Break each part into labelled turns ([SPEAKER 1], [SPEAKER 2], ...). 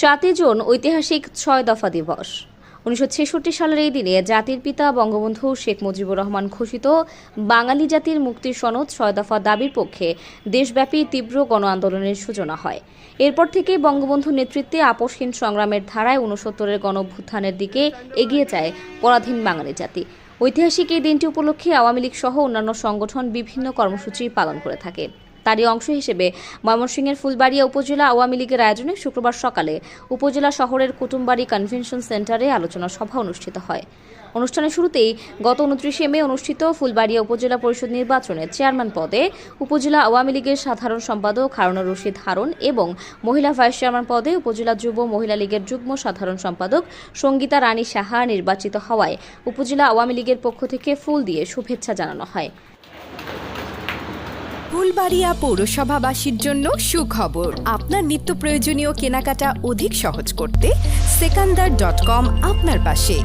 [SPEAKER 1] সাতই জুন ঐতিহাসিক ছয় দফা দিবস উনিশশো ছেষট্টি সালের এই দিনে জাতির পিতা বঙ্গবন্ধু শেখ মুজিবুর রহমান ঘোষিত বাঙালি জাতির মুক্তির সনদ ছয় দফা দাবির পক্ষে দেশব্যাপী তীব্র গণ আন্দোলনের সূচনা হয় এরপর থেকে বঙ্গবন্ধু নেতৃত্বে আপোষহীন সংগ্রামের ধারায় উনসত্তরের গণভ্যুত্থানের দিকে এগিয়ে যায় পরাধীন বাঙালি জাতি ঐতিহাসিক এই দিনটি উপলক্ষে আওয়ামী লীগ সহ অন্যান্য সংগঠন বিভিন্ন কর্মসূচি পালন করে থাকে তারই অংশ হিসেবে ময়মনসিংহের ফুলবাড়িয়া উপজেলা আওয়ামী লীগের আয়োজনে শুক্রবার সকালে উপজেলা শহরের কুটুমবাড়ি কনভেনশন সেন্টারে আলোচনা সভা অনুষ্ঠিত হয় অনুষ্ঠানের শুরুতেই গত উনত্রিশে মে অনুষ্ঠিত ফুলবাড়িয়া উপজেলা পরিষদ নির্বাচনে চেয়ারম্যান পদে উপজেলা আওয়ামী লীগের সাধারণ সম্পাদক হারুনুর রশিদ হারুন এবং মহিলা ভাইস চেয়ারম্যান পদে উপজেলা যুব মহিলা লীগের যুগ্ম সাধারণ সম্পাদক সঙ্গীতা রানী সাহা নির্বাচিত হওয়ায় উপজেলা আওয়ামী লীগের পক্ষ থেকে ফুল দিয়ে শুভেচ্ছা জানানো হয়
[SPEAKER 2] ফুলবাড়িয়া পৌরসভাবাসীর জন্য সুখবর আপনার নিত্য প্রয়োজনীয় কেনাকাটা অধিক সহজ করতে সেকান্দার ডট কম আপনার পাশে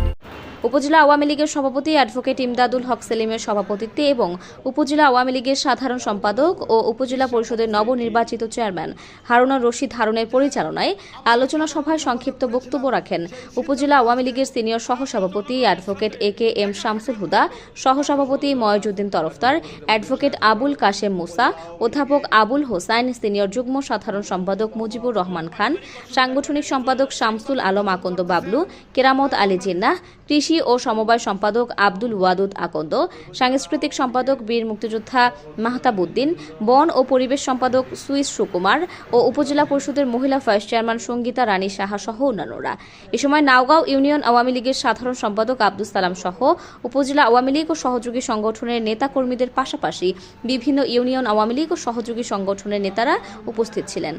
[SPEAKER 1] উপজেলা আওয়ামী লীগের সভাপতি অ্যাডভোকেট ইমদাদুল হক সেলিমের সভাপতিত্বে এবং উপজেলা আওয়ামী লীগের সাধারণ সম্পাদক ও উপজেলা পরিষদের নবনির্বাচিত চেয়ারম্যান হারুনা রশিদ হারুনের পরিচালনায় আলোচনা সভায় সংক্ষিপ্ত বক্তব্য রাখেন উপজেলা আওয়ামী লীগের সিনিয়র সহসভাপতি advocate A K M Shamsul Huda সহসভাপতি ময়জুদ্দিন তরফদার অ্যাডভোকেট আবুল কাশেম মুসা অধ্যাপক আবুল হোসাইন সিনিয়র যুগ্ম সাধারণ সম্পাদক মুজিবুর রহমান খান সাংগঠনিক সম্পাদক শামসুল আলম আকন্দ বাবলু কেরামত আলী জিন্না কৃষি কৃষি ও সমবায় সম্পাদক আব্দুল ওয়াদুদ আকন্দ সাংস্কৃতিক সম্পাদক বীর মুক্তিযোদ্ধা মাহতাবুদ্দিন বন ও পরিবেশ সম্পাদক সুইস সুকুমার ও উপজেলা পরিষদের মহিলা ভাইস চেয়ারম্যান সঙ্গীতা রানী সাহা সহ অন্যান্যরা এ সময় নাওগাঁও ইউনিয়ন আওয়ামী লীগের সাধারণ সম্পাদক আব্দুল সালাম সহ উপজেলা আওয়ামী লীগ ও সহযোগী সংগঠনের নেতাকর্মীদের পাশাপাশি বিভিন্ন ইউনিয়ন আওয়ামী লীগ ও সহযোগী সংগঠনের নেতারা উপস্থিত ছিলেন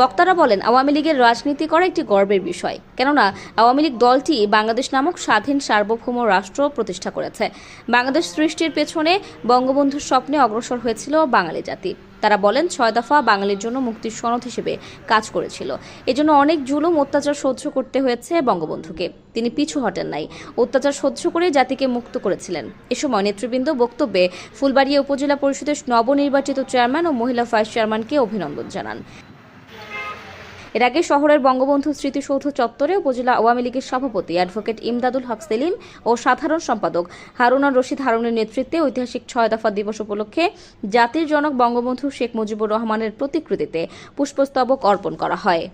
[SPEAKER 1] বক্তারা বলেন আওয়ামী লীগের রাজনীতি করা একটি গর্বের বিষয় কেননা আওয়ামী লীগ দলটি বাংলাদেশ নামক স্বাধীন সার্বভৌম রাষ্ট্র প্রতিষ্ঠা করেছে বাংলাদেশ সৃষ্টির পেছনে বঙ্গবন্ধুর স্বপ্নে অগ্রসর হয়েছিল বাঙালি জাতি তারা বলেন ছয় দফা বাঙালির জন্য মুক্তির সনদ হিসেবে কাজ করেছিল এজন্য অনেক জুলুম অত্যাচার সহ্য করতে হয়েছে বঙ্গবন্ধুকে তিনি পিছু হটেন নাই অত্যাচার সহ্য করে জাতিকে মুক্ত করেছিলেন এ সময় নেতৃবৃন্দ বক্তব্যে ফুলবাড়িয়া উপজেলা পরিষদের নবনির্বাচিত চেয়ারম্যান ও মহিলা ভাইস চেয়ারম্যানকে অভিনন্দন জানান এর আগে শহরের বঙ্গবন্ধু স্মৃতিসৌধ চত্বরে উপজেলা আওয়ামী লীগের সভাপতি অ্যাডভোকেট ইমদাদুল হক সেলিম ও সাধারণ সম্পাদক হারুনার রশিদ হারুনের নেতৃত্বে ঐতিহাসিক ছয় দফা দিবস উপলক্ষে জাতির জনক বঙ্গবন্ধু শেখ মুজিবুর রহমানের প্রতিকৃতিতে পুষ্পস্তবক অর্পণ করা হয়